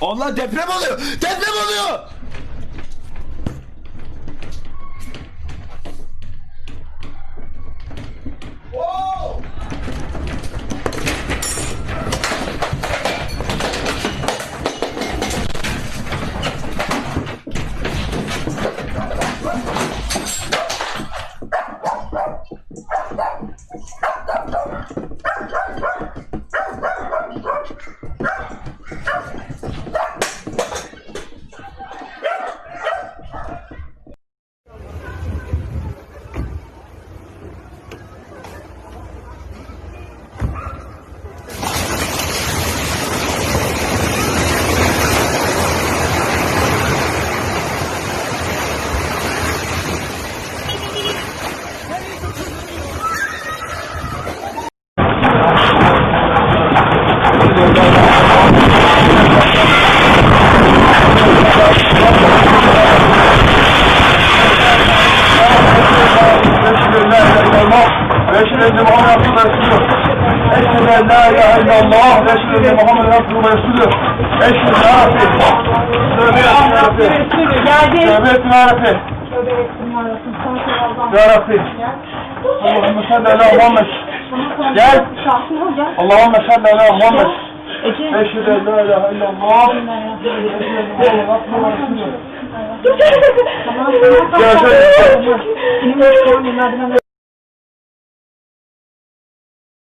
Allah deprem oluyor. Deprem oluyor. Eşhedü en la ilahe illallah ve eşhedü enne Muhammed Resulü. Eşhedü etsin ya Rabbi. Ya Rabbi. Allahümme salli ala Muhammed. Gel. Allahümme salli ala Muhammed. Eşhedü en la ilahe illallah.